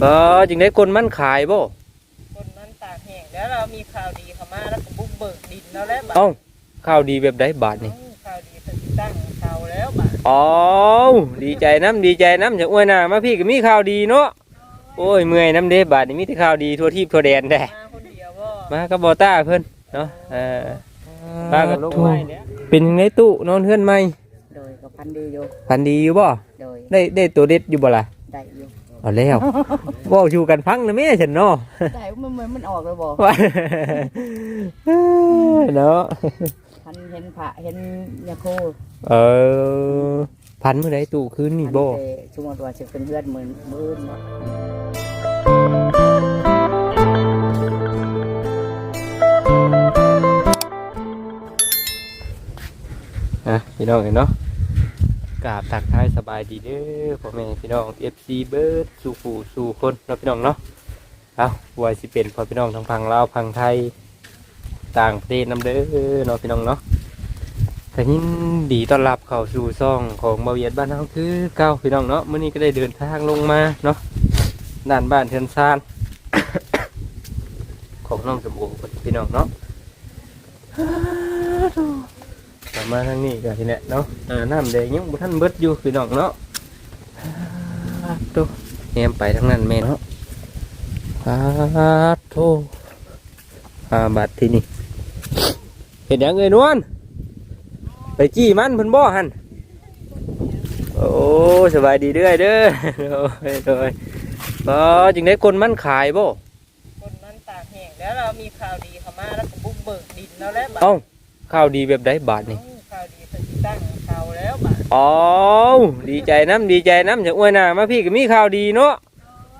เออจึงได้คนมันขายบ่คนมันตากแห้งแล้วเรามีข่าวดีเข้ามาแล้วก็บุกเบิกดินแล้วแล้วบัดเอ้าข่าวดีแบบใดบาทนี่เอ้าข่าวดีเพิ่นสิตั้งข่าวแล้วบัดอ๋อดีใจน้ำดีใจน้ำจากอ้วยหน้ามาพี่ก็มีข่าวดีเนาะโอ้ยเมื่อยน้ำเด้บาทนี่มีแต่ข่าวดีทั่วทีบทั่วแดนแท้มาคนเดียวบ่มากับบอต้าเพิ่นเนาะเออป้ากับลูกไม้เนี่ยเป็นยังไงตู้นอนเฮือนไหมโดยก็พันดีอยู่พันดีอยู่บ่โดยได้ได้ตัวเด็ดอยู่บ่ล่ะได้อยู่ เอาแล้วเว้าชูกันพังนะแม่ฉันเนาะได้มันเหมือนมันออกเลยบอกว่าเนาะพันเห็นพระเห็นยาโคเออพันเมื่อไรตู้คืนนี่บ่พันแต่ช่วงตัวจะเป็นเลือดเหมือนมือเนาะอะพี่น้องเห็นเนาะ กราบทักทายสบายดีเด้อพ่อแม่พี่น้อง FC เบิร์ดสู่ผู้สู่คนเนาะพี่น้องเนาะเอาไว้สิเป็นพ่อพี่น้องทางฝั่งลาวฝั่งไทยต่างประเทศนำเด้อเนาะพี่น้องเนาะแต่ยินดีต้อนรับเข้าสู่ซ่องของบาเวียดบ้านเฮาคือเก้าพี่น้องเนาะมื้อนี้ก็ได้เดินทางลงมาเนาะด้านบ้านเทือนซาน ของน้องสมบูรณ์พี่น้องเนาะ มาทางนี้ก็ทีเนี้ยเนาะอ่าน้ำแดงยังบุท่านเบิดอยู่พี่น้องเนาะอ่าโตแหมไปทางนั้นแม่เนาะอ่าโตอ่าบัดที่นี่เห็นยังเอ้ยนวลไปจี้มันเพิ่นบ่หันโอ้สบายดีเด้อเด้อโอ้ยโดยก็จึงได้คนมันขายบ่คนมันตากแห้งแล้วเรามีข่าวดีเข้ามาแล้วก็บุกเบิกดินแล้วแล้วบัดเอ้าข่าวดีแบบใดบาทนี่เอ้าข่าวดีเพิ่นสิตั้ง ข่าวแล้วบัดอ๋อดีใจน้ำดีใจน้ำจากอ้วยหน้ามาพี่ก็มีข่าวดีเนาะ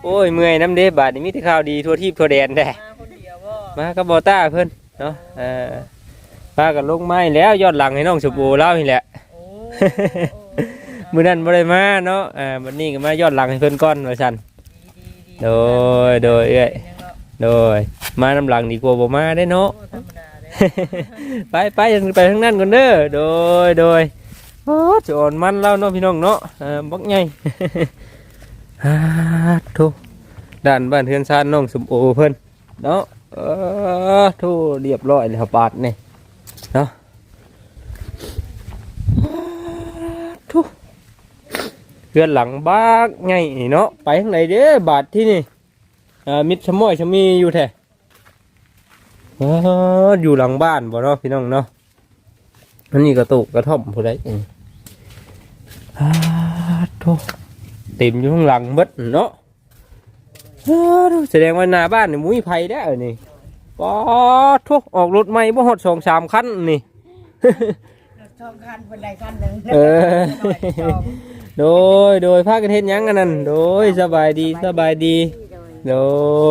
โอ้ยเมื่อยน้ำเด้บาดนี่มีแต่ข่าวดีทั่วทีบทั่วแดนแท้มาคนเดียวบ่มากับบอต้าเพิ่นเนาะเออพากันลงไม้แล้วยอดหลังให้น้องสบู่เล่านี่แหละ โอ้มื้อนั้นบ่ได้มาเนาะอ่าวันนี้ก็มายอดหลังให้เพิ่นก่อนว่าซั่น ดีๆๆโดยโดยเอ้ย ป็นยังเนาะโดยมาน้ำหลังดีกว่าบ่มาได้เนาะโอ้ธรรมดาเด้ไปไปยังไปทางนั้นก่อนเด้อโดยโดย โอ้จะอ่อนมันแล้วเนาะพี่น้องเนาะบักใหญ่ฮ่าทุด้านบ้านเทือนซานน้องสมโอเพิ่นเนาะเออทุเรียบร้อยแล้วปาดนี่เนาะทุเพื่อนหลังบ้ากใหญ่นี่เนาะไปทางไหนเด้อบาดที่นี่มิดชะม้อยชะมีอยู่แท้อ๋ออยู่หลังบ้านบ่เนาะพี่น้องเนาะอันนี้กระตุกกระท่อมผู้ใดเอง อาโธ่เต็มอยู่ข้างหลังเบิดเนาะอ้าวแสดงว่าหน้าบ้านนี่มุ้ยไผได้นี่ป๊อทุกออกรถใหม่บ่ฮอดสองสามคันนี่ชองคันคนใดคันหนึ่งเออโดยโดยพากันเฮ็ดยังอันนั้นโดยสบายดีสบายดี โด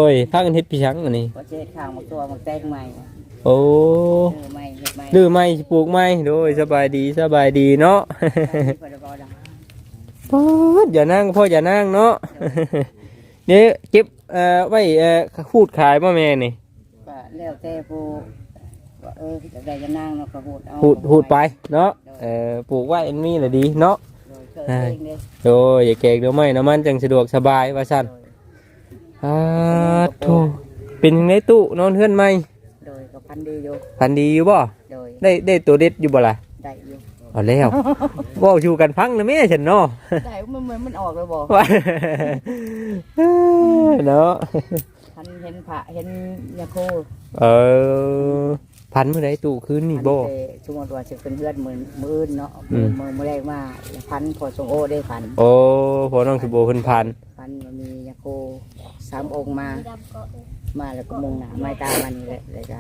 ยพากันเฮ็ดพี่ชังอันนี้ก็เจ็ดข้างมาตัวมาแตงใหม่โอ้ดื้อไมสิปลูกไหมโดยสบายดีสบายดีเนาะ พอดพอดังพ่ออย่านั่งพ่ออย่านั่งเนาะเนี่ยวเก็บเอ่อไว้เอ่อพูดขายพ่อแม่นี่ก็แล้วแต่ผู้ว่าเออจะได้จะนั่งเนาะก็พูดเอาพูดพูดไปเนาะเอ่อปลูกไว้อันนี้แหละดีเนาะ โดยเกิดเองเลยโดยอย่าเกกเดี๋ยวไม่น้ำมันจังสะดวกสบายว่าสั่นอ่าโธ่เป็นยังไงตู้นอนเฮือนไหมโดยก็พันดีอยู่พันดีอยู่บ่โดยได้ได้ตัวเด็ดอยู่บ่ล่ะได้อยู่ เอาแล้วเว่าอยู่กันพังนะแม่ฉันเนาะ ได้มันเหมือนมันออกเลยบอกว่าเนาะพันเห็นพระเห็นยาโคเออพันเมื่อไรตู้คืนนี่บ่ พันแต่ช่วงตัวจะเป็นเลือดเหมือนมืออื่นเนาะอืมมือมือแรกมาพันพอทรงโอได้พันโอ้พอน้องสมบูรณ์เพิ่นพันพันมันมียาโคสามองค์มา มาแล้วก็มุงหนาไม้ตามันนี่แหละแล้วก็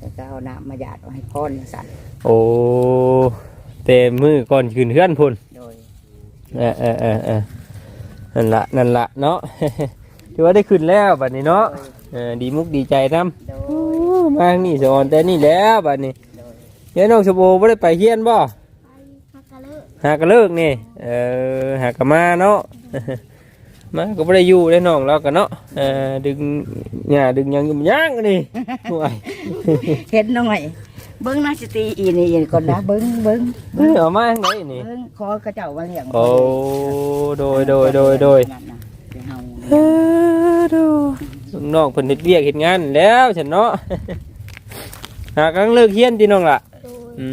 แล้วก็เอาน้ำมาหยาดเอาให้พ่อนสั่นโอ้เต็มมือก่อนคืนเฮือนพุ่นโดยเออเออเออเออนั่นละนั่นละเนาะ ถือว่าได้ขึ้นแล้วบัดนี้เนาะเออดีมุกดีใจนำโดโอ้ยมาทางนี่สอนแต่นี่แล้วบัดนี้โดยเดี๋ยวน้องสมบูรณ์บ่ได้ไปเฮียนบ่ฮักกะเลิกหากะเลิกนี่ เออหากะมาเนาะ มาก็บ่ได้อยู่ได้น้องเราก็เนาะเออดึงหญ้าดึงหยังอยู่มันย่างอันนี่ห่วยเห็นหน่อย เบิ้งน่าจะตีอีนี่อีก่อนนะ เบิ้งเบิ้งเฮ้ยเอามาทางไหนนี่ เบิ้งคอกระเจ้ามาเลี้ยงโอ้โดยโดยโดยโดยนั่นน่ะเดี๋ยวเฮาเฮ้อดูน้องเพิ่นเฮ็ดเวียกเฮ็ดงานแล้วฉันเนาะ หากำลังเลิกเฮียนติน้องล่ะ โดยอื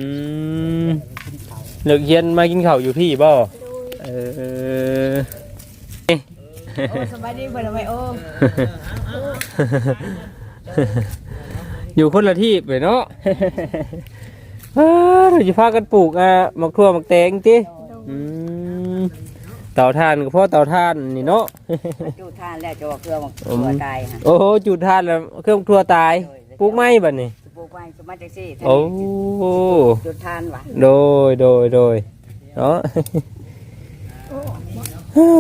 มเลิกเฮียนมากินข้าวอยู่พี่บ่ โดยเออโอ้ สบายดีเพิ่นเอาไว้โอ้อยู่คนละที่ไปเนาะเอ้อเราจะพากันปลูกอะมักทั่วมักแตงติโดยอืมเตาถ่านก็เพราะเตาถ่านนี่เนาะ จูทานแล้วจะว่าเครื่องตัวตายฮะโอ้โหจุดถ่านแล้วเครื่องครัวตายปลูกไม้บัดนี้ ปลูกไว้สมัยจังซี่โอ้ จุดทานว่ะโดยโดยโดยเนาะโอ้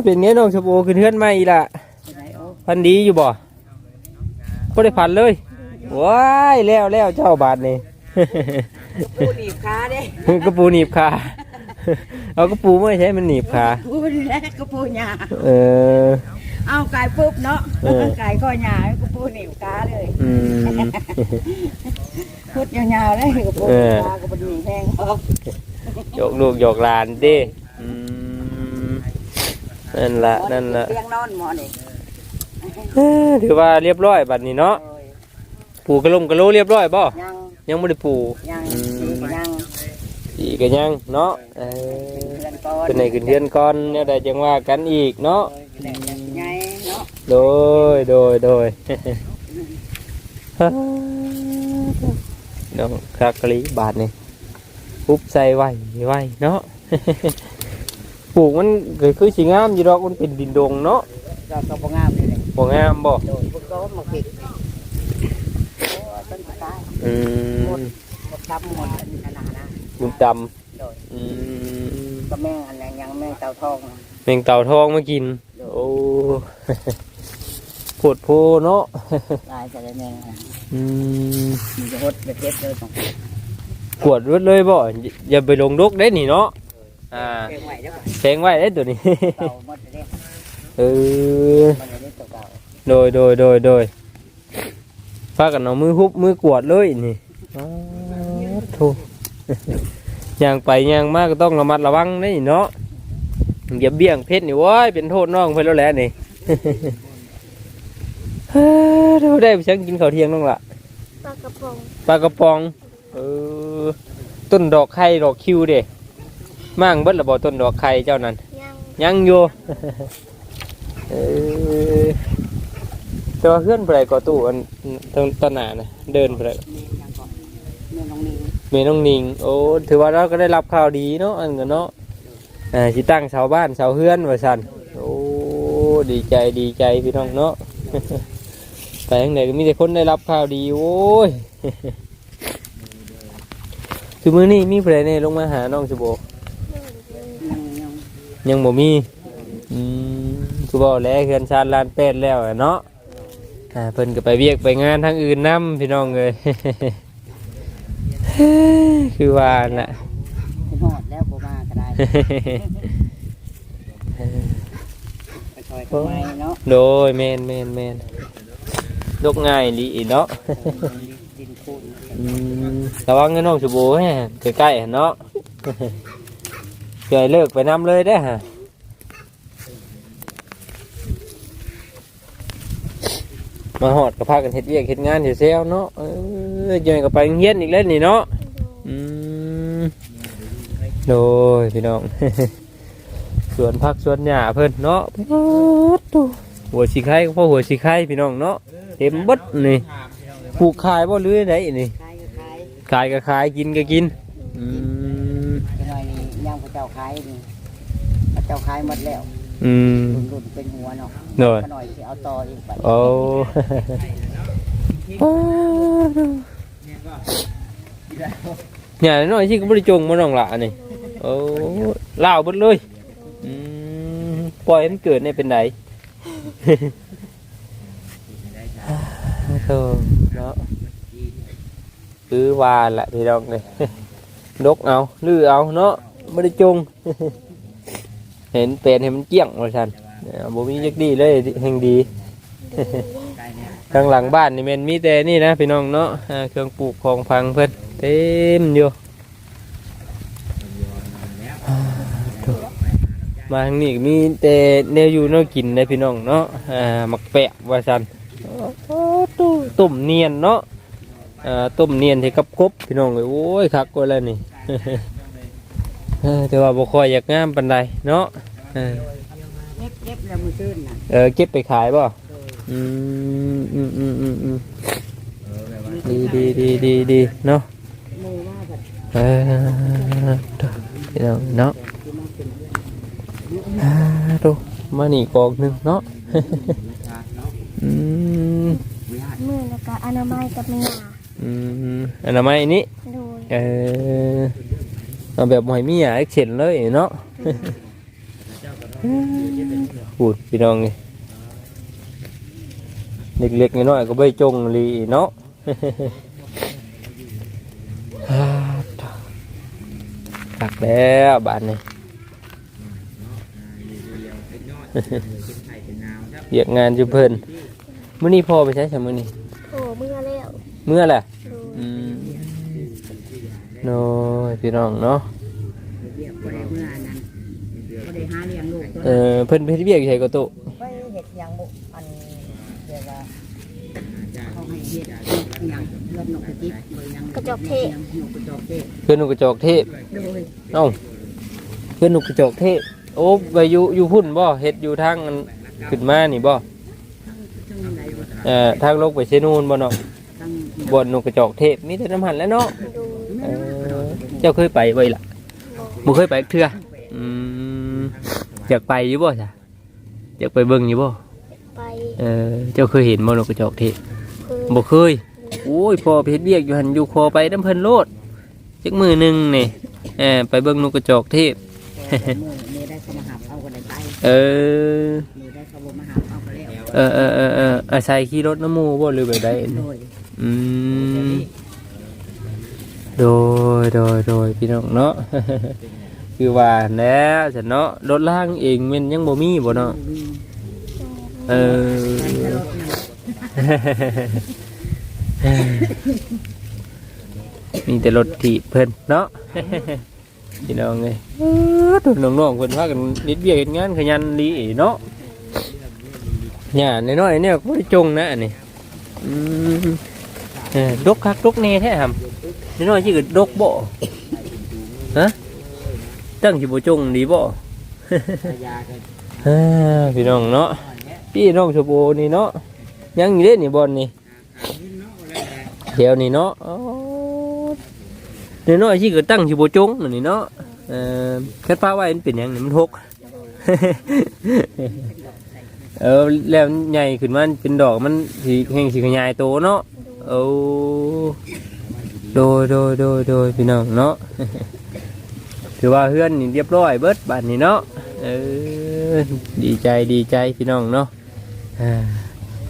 เป็นไงน้องชมโอขึ้นเทือนใหม่อีล่ะไหนโอ้พันดีอยู่บ่บ่ได้พันเลยว้ายแล้วแล้วเจ้าบาทนี่ปูหนีบขาเด้กระปูหนีบขาเอากระปูไม่ใช่มันหนีบขาปูนี่แหละก็ปูหญ้าเออเอาไก่ปุ๊บเนาะเออไก่ก็หญ้าก็ปูหนีบขาเลยอืมพุดยาวๆเลยก็ปูเออขาก็บ่ดีแห้งออกโยกลูกโยกหลานเดิอืม นั่นละนั่นละเตียงนอนหมอนี่เอ้อถือว่าเรียบร้อยบัดนี้เนาะโอ้ยปูกระลมกระโหลเรียบร้อยบ่ยังยังไม่ได้ปูยังอืมยังอีกก็ยังเนาะเออเดือนก่อนเป็นไหนขึ้นเดือนก่อนเนี่ยได้จังว่ากันอีกเนาะโอ้ยแหละยังไงเนาะโดยโดยโดยน้องคากะลีบาทนี่ปุ๊บใส่ไว้ไว้เนาะ ปลูกมันก็คือสิงามอยู่ดอกมันเป็นดินดงเนาะเราก็บ่งามเลยเลยบ่งามบ่โดยพวกก็มาผิดโอ้ยต้นตายอืมหมดดำหมดอันนี้ขนาดนะบุญดโดยำอืมก็แม่งอันนั้นยังแม่งเต่าทองนะแมงเต่าทองมากิน โอ้ ปวดโพเนาะลายจะได้แม่งอะอืมมีจะหดไปเท็ดเลยต้องปวดรวดเลยบ่อย่าอย่าไปลงดกได้นี่เนาะ อ่าเก่งไหวได้ป่ะแทงไว้ได้ตัวนี้เต่าหมดเลยเออ มันจะได้ตัวเก่าโดยโดยโดยโดยพากันเอามือฮุบมือกวาดเลยนี่อ้าวโธ่ ย่างไปย่างมากก็ต้องระมัดระวังนี่เนาะอย่าเบี่ยงเพชรนี่โว้ยเป็นโทษน้องไปแล้วแหละนี่ เฮ้ยเราได้ไปชังกินข้าวเที่ยงน้องละ ปลากระป๋องปลากระป๋อง เออ ต้นดอกไข่ดอกคิวเด้ มั่งเบิดระบอต้นดอกไข่เจ้านั้น ยังยังอยู่ เออแต่ว่าเพื่อนไปก่อตู้อันตรงตอนหนานะเดินไปแม่ยังก่อนแม่น้องนิ่งเมน้องนิงโอ้ถือว่าเราก็ได้รับข่าวดีเนาะอันกันเนาะอ่าสิตั้งเสาบ้านเสาเฮือนไว้สันโอ้ดีใจดีใจพี่น้องเนาะไปทางไหนก็มีแต่คนได้รับข่าวดีโอ้ยคือมื้อนี้มีผู้ใดเนี่ยลงมาหาน้องสโบยังยัง ยังบ่มีอืมคือบอกแล้วเฮือนชาติลานเป็ดแล้วอะเนาะอ่าเพิ่นก็ไปเวียกไปงานทางอื่นนํพี่น้องเลยคือว่าน่ะเป็นหอดแล้วบ่มาก็ได้ ไปคอยทำไมเนาะโดยแมนแมนแมนยกง่ายดีเนาะดินคูนอืมระวังเงินน้องสบู่แฮะใกล้ๆเนาะ เกิดเลิกไปนำเลยได้อฮะมาหอดกับพากันเฮ็ดเวียกเฮ็ดงานอยู่เซลเนาะเออยังไงก็ไปโรงเฮียนอีกแล้วนี่เนาะอืมโดยพี่น้อง สวนผักสวนหญ้าเพิ่นเนาะป๊าดโตหัวสีไข่ก็พอหัวสีไข่พี่น้องเนาะเต็มเบัดนี่ปลูกขายบ่หรือไดนี่ขายก็ขายขายก็ขายกินก็กินอืม จะหน่อยนี่ย่างพระเจ้าขายนี่พระเจ้าขายหมดแล้วอืม รุ่นรุ่นเป็นหัวเนาะโดยก็หน่อยสิเอาต่ออีกบัดโอ้ เนี่ยน้อยที่ก็บริจงมาน้องละนี่โอ้เล่าวเบดเลยอืมปล่อยให้มันเกิดในเป็นไหน โธ่เนาะคือว่าแหละพี่น้องเลยดกเอาลือเอาเนาะ บริจง เห็นเป็นเห็นมันเกี้ยงว่าฉันเนี่ยบ่มีจักดีเลยแห่งดีข้างหลังบ้านนี่มันมีแต่นี่นะพี่น้องเนาะอ่าเครื่องปลูกของพังเพิ่นเต็มอยู่มาทางนี้ก็มีแต่แนวอยู่แนวกินได้พี่น้องเนาะอ่าหมักแปะว่าซั่นโอ้โหต้มเนียนเนาะอ่าต้มเนียนที่กับกบพี่น้องเอ้ยโอ้ยคักกว่าแล้วนี่ แต่ว่าบ่ค่อยอยากงามปานใดเนาะเออเก็บเก็บแล้วมือตื้นน่ะเออเก็บไปขายป่ะอืมอืมอืมอืมอืมดีดีดีดีดีเนาะมือว่าแบบเออพี่น้องเนาะอ่าดูมานี่กองหนึ่งเนาะอืมมือแล้วก็อนามัยกับเมียอืมอันนั้นไม่นี้โดยเออ เอาแบบหอยมีอะเอ็กเซนเลยเนาะพูดพี่น้องนี่เล็กๆน้อยๆก็ไปจงลีเนาะตักแล้วบานนี่เรียกงานจุเพิ่นมื้อนี้พ่อไปใช้ใช่มื้อนี้โอ้เมื่อแล้ว เมื่อแหละโดยอืม โน้ยพี่น้องเนาะเรียกบ่ได้เมื่อนั้นบ่ได้หาเลี้ยงลูกตัวเออเพิ่นเพิ่นเรียกใช่ก็ตุไปเฮ็ดหยังบ่อันเดี๋ยวว่าเขาให้เฮ็ดหยังเลือดนกกระจิบบ่ยังนกกระจอกเทศเพื่อนหนุกกระจอกเทพโดยเอ้าเพื่อนหนุกกระจอกเทพโอ้ไปอยู่อยู่พุ่นบ่เฮ็ดอยู่ทางอันขึ้นมานี่บ่ทั้งไหนบ่เอ่อทางลงไปเชนูนบ่เนาะทั้งบ่อนหนุกกระจอกเทพมีแต่น้ำหันแหล้วเนาะ โดยเออ เจ้าเคยไปไว้ล่ะบ่เคยไปเทื่ออืมอยากไปอยู่บ่จ้ะอยากไปเบิ่งอยู่บ่ไปเออเจ้าเคยเห็นบ่นกกระจอกเทศคือบ่เคยโอ้ยพอไปเฮ็ดเวียกอยู่หันอยู่คอไปน้ำเพิ่นโลดจักมือหนึงนี่เออไปเบิ่งนกกระจอกเทศมือมือได้เขามาหาเอาก็ได้ไปเออ มือได้เขาบ่มาหาเอาก็แล้วเออเออเออเอออาศัยขี่รถน้ำหมูบ่หรือแบบใดโดยอืม โดยโดยโดยพี่น้องเนาะ คือว่าแล้วฉันเนาะรถล่างเองมันยังบ่มีบ่เนาะเออมีแต่รถถีบเพิ่นเนาะพี่น้องเอ้ยเออตัวน้องๆเพิ่นพากันนิดเบียกเฮ็ดงานขยันดีเนาะหญ้าน้อยๆเนี่ยก็บ่ได้จงนะอันนี้อืมเออดกคักดกแน่แท้ หำน้อยๆสิก็ดกบ่ฮะตั้งสิบ่จงดีบ่อ้อพี่น้องเนาะพี่น้องชมโบนี่เนาะยังอยู่เล่นนี่บอลนี่เดี๋ยวนี่เนาะอ๋อเดี๋ยวน้อยที่ก็ตั้งชิโบจงนี่เนาะเอ่อแค่ป้าไว้มันเป็นหยังนี่มันทกเออแล้วใหญ่ขึ้นมันเป็นดอกมันสีแห่งสีขยายโตเนาะเอา โดยโดยโดยโดยพี่น้องเนาะ ถือว่าเฮือนนี่เรียบร้อยเบิดบ้านนี่เนาะเออดีใจดีใจพี่น้องเนาะอ่า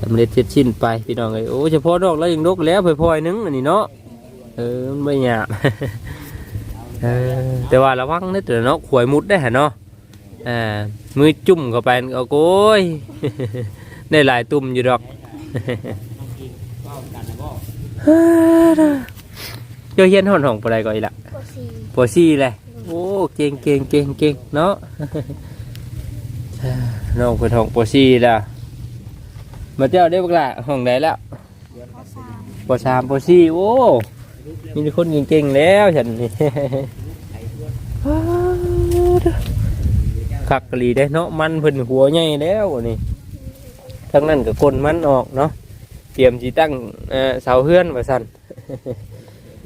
สำเร็จเสร็จสิ้นไปพี่น้องเลยโอ้เฉพาะดอกแล้วยังดกแล้วพลอยๆนึงอันนี้เนาะเออมันไม่หยาบ เออแต่ว่าระวังนิดเดียวเนาะขวยมุดได้หะเนาะอ่ามือจุ่มเข้าไปเอาโก้ย ได้หลายตุ่มอยู่ดอก เจ้าเฮียนห่อนห้องปอะไรก่อนอีกละโคซีปอซี่เลยโอ้เก่งเก่งเก่งเก่งเนาะน้องเป็นห้องปอซี่แล้วมาเจ้าได้บักละห้องไหนแล้วข้อสามปอสามปอซี่โอ้มีแต่คนเก่งๆแล้วฉันนี่คักกะหลีได้เนาะมันเพิ่นหัวใหญ่แล้วอันนี่ทั้งนั้นก็กลนมันออกเนาะเตรียมจีตั้งเอ่อเสาเฮือนว่าสั่น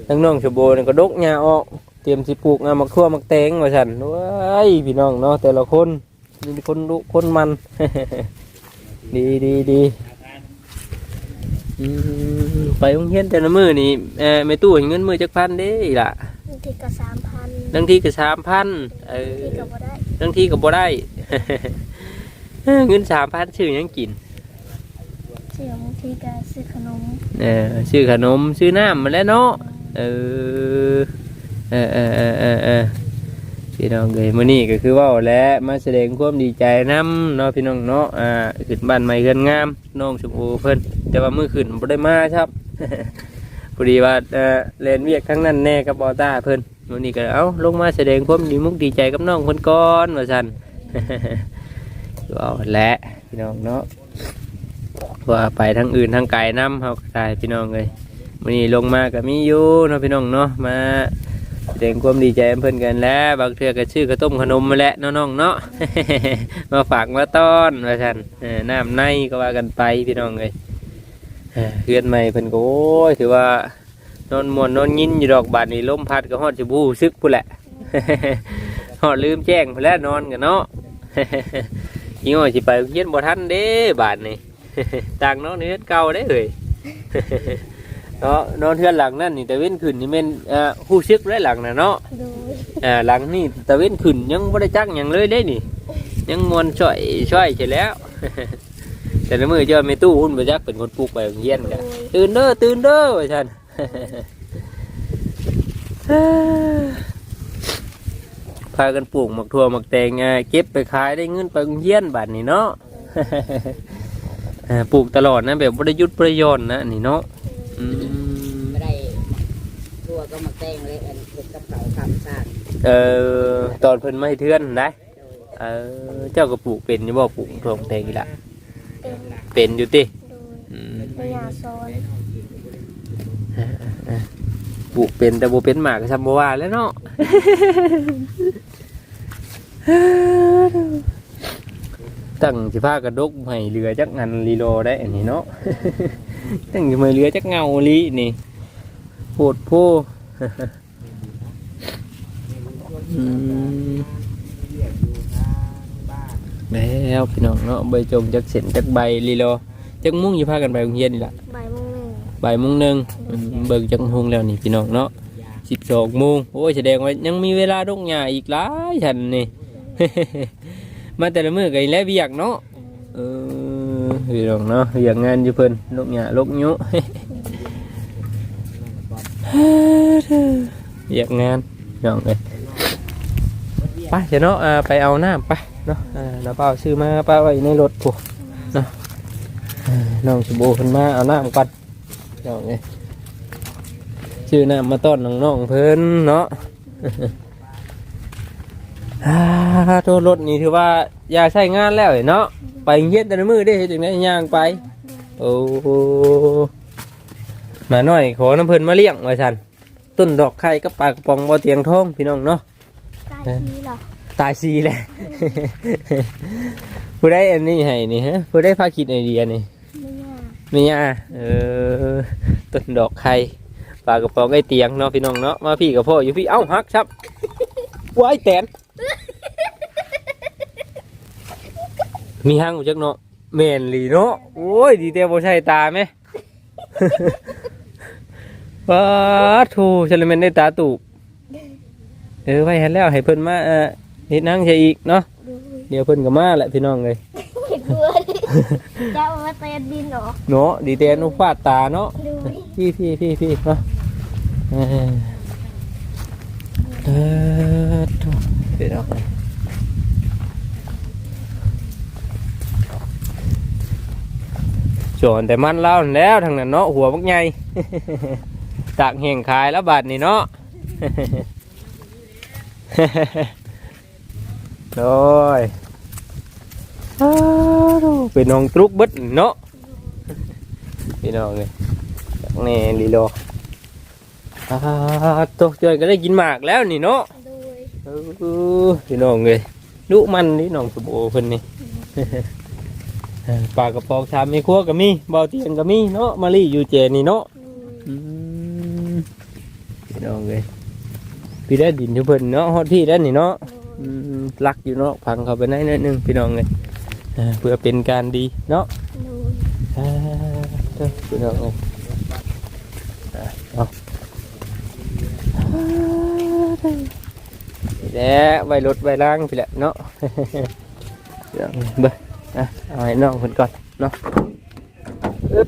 ทั้งน้องชโบนี่ก็ดกหญ้าออก เตรียมสิปลูกงามักทั่วมักแตงว่าสั่นว้ายพี่น้องเนาะแต่ละคนมีคนดุคนมัน ดีดีดีอืมไปโรงเรียนแต่ละมือนี่เอ่อไม่ตู้ให้เงินมือจักพันเด้อีล่ะบางทีก็สามพันบางทีก็สามพันเออทีก็บ่ได้บางทีก็บ่ได้ เงินสามพันซื้อหยังกิน เสียบางทีก็ซื้อขนมเออซื้อขนมซื้อน้ำมาแล้วเนาะ เออเออเออเออเออเออพี่น้องเลยมื้อนี้ก็คือว่าและมาแสดงความดีใจนํเนาะพี่น้องเนาะอ่าขึ้นบ้านใหม่เฮือนงามน้องชมพูเพิ่นแต่ว่ามือขึ้นบ่ได้มาครับพอดีว่าเออเลนเวียกครั้งนั้นแน่กับบอต้าเพิ่นมื้อนี้ก็เอาลงมาแสดงความดีมุกดีใจกับน้องเพิ่นก่อนว่าซั่นอยู่าและพี่น้องเนาะว่าไปทางอื่นทางไกลน้ำเขาก็ได้พี่น้องเลย วันนี้ลงมาก็มีอยู่เนาะพี่น้องเนาะมาแสดงความดีใจเพื่อนกันแล้วบางเทื่อก็ชื่อกระต้มขนมมาและเนาะน้องเนาะ มาฝากมาต้อนว่าท่นเออน้ำในก็ว่ากันไปพี่น้องเลยเออเพื่อนใหม่เพิ่นก็โอ้ยถือว่านอนมวนนอนยินอยู่ดอกบาดนี้ลมพัดก็ฮอดสิบูซึกพุ่นแหละ ฮอดลืมแจ้งพุ่นแล้วนอนกันเนาะยิ่งว่าสิไปเฮียนบ่ทันเด้บาดนี้ต่างนอนเฮือเก่าได้เลย เนาะนอนเฮือนหลังนั่นนี่แต่เว้นขึ้นนี่แม่นเอ่อฮู้ซึกได้หลังน่ะเนาะโดยอ่าหลังนี่ตะเว้นขึ้นยังบ่ได้จักหยังเลยเด้นี่ ยังมวนช่อยช่อยใช่แล้ว แต่ละมือเจ้าไม่ตู้หุ่นบ่จักเป็นคนปลูกไปโรงเรียนกะตื่นเด้อตื่นเด้อว่าซั่น พากันปลูกหมักทั่วหมักแตงอ่าเก็บไปขายได้เงินไปโรงเรียนบัดนี้เนาะ อ่าปลูกตลอดนะแบบบ่ได้หยุดประโยชน์นะนี่เนาะ เห็ดกับเขาทำสร้างเออตอนเพิ่นไม่เทือนได้เออเจ้าก็ปลูกเป็นอยู่บ่ปลูกทวงแตงอีหละเป็นเป็นอยู่ติโดยอืมพยาซอนปลูกเป็นแต่บ่เป็นหมากก็ซำบ่ว่าแล้วเนาะ ตั้งสิพากระดกให้เรือจักงันลีโลได้อันนี้เนาะ ตั้งสิมาเรือจักเงาลีนี่โพดโพ อืมแล้วพี่น้องเนาะใบจงจักเส้นจักใบลีโลจักมุ่งอยู่พากันไปโรงเรียนนี่ล่ะบ่ายโมงหนึ่งบ่ายโมงหนึ่งอืมเบิกจังหงแล้วนี่พี่น้องเนาะสิบสองโมงโอ้ยแสดงว่ายังมีเวลาดกหญ้าอีกหลายฉันนี่ มาแต่ละมือกันแล้วเวียกเนาะเออพี่น้องเนาะเวียกงานอยู่เพิ่นลกหญ้าลกยุเวียกงานพี่น้องเลย ไปเดี๋ยวเนาะไปเอาน้ำไปเนาะอ่าแล้วเปล่าซื้อมาป้าไว้ในรถพวกเนาะน้องสมบูขึ้นมาเอาน้ำก่อนเจ้าไงชื่อน้ำมาต้อนน้องๆเพิ่นเนาะอ่าโทษรถนี่ถือว่าอย่าใช้งานแล้วเนาะไปเย็ดแต่ละมือได้เฮ็ดจังได้ย่างไปโอ้มาหน่อยขอน้ำเพิ่นมาเลี้ยงไว้สันต้นดอกไข่กับปลากระป๋องบ่เตียงทองพี่น้องเนาะ ใต้ทีเหรอตายซีแหละผู้ได้อันนี้ให้นี่ฮะผู้ได้พาคิดไอเดียนี่ไม่ยากนี่อะเออต้นดอกไข่ปลากระป๋องไอเตียงเนาะพี่น้องเนาะมาพี่กับพ่ออยู่พี่เอ้าฮักครับว้ายแตนมีห้างอยู่จักเนาะแม่นหลีเนาะโอ้ยดีแต่บ่ใช่ตาไหมว้าทูฉันเลยแม่นได้ตาตูบเออไว้เห็นแล้วให้เพิ่นมาเอ่อเฮ็ดนั่งใช่อีกเนาะดูเดี๋ยวเพิ่นก็มาแหละพี่น้องเลยเห็นด้วยจะเอามาเตนดินเหรอเนาะดีแต่นุฟาดตาเนาะ ดูพี่พี่พี่พี่เนาะเออเออโถ่เดี๋ยวเอาโจรแต่มันเล่านั่นแล้วทางนั้นเนาะหัวบักใหญ่ ตากแห่งขายแล้วบาทนี่เนาะ โดยอ้าวเป็นน้องตรุกเบิดเนาะพี่น้องเลยแน่ลีโลอ่าตกเจอก็ได้กินหมากแล้วนี่เนาะดูเออพี่น้องเลยดุมันนี่น้องสมโอเพิ่นนี่เออปลากระปองชามมีครัวก็มีเบาเตียงก็มีเนาะมาลี่อยู่เจนี่เนาะดูอืมพี่น้องเลย พี่ได้ดินทุกเพิ่นเนาะฮอดพี่ได้นี่เนาะอืมรักอยู่เนาะพังเข้าไปในนิดนึงพี่น้องเลยเออเพื่อเป็นการดีเนาะดูอ่าเด้อพี่น้องเอ้ยอะเอานี่แหละไว้รถไว้ล่างพี่แหละเนาะเดี๋ยวเบิ่งอะเอาให้น้องเพิ่นก่อนเนาะอึ๊บ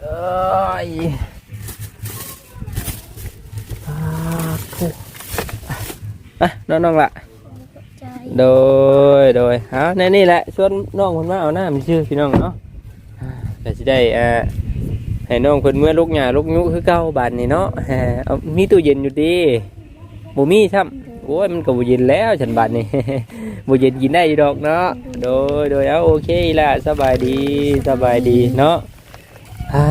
เอ้ยอ่าผู้ อะน้องน้องๆละใจโดยโดยเอาในนี่แหละชวนน้องคนมาเอาหน้ามีชื่อพี่น้องเนาะอ่าแต่สิได้อ่าให้น้องคนเมื่อลูกหยาลูกยุคือเก่าบานนี่เนาะอ่าเอามีตู้เย็นอยู่ดีบ่มีซ้ำโอ้ยมันก็บ่เย็นแล้วฉันบานนี่บ่เย็นกินได้อยู่ดอกเนาะโดยโดยเอาโอเคล่ะสบายดีสบายดีเนาะอ่า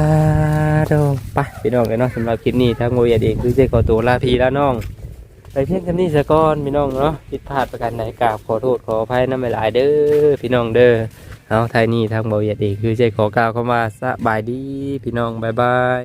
โดไปพี่น้องกันเนาะสำหรับคลิปนี้ทางโมเยดเองคือเจขอตัวลาพี่แล้วน้อง ไปเพียงคำนี้สะก้อนพี่น้องเนาะผิดพลาดประการใดกราบขอโทษขออภัยน้ำไหลายเด้อพี่น้องเด้อเอาไทยนี่ทางเบาเยดเองคือใจขอกล่าวเข้ามาสบายดีพี่น้องบายบาย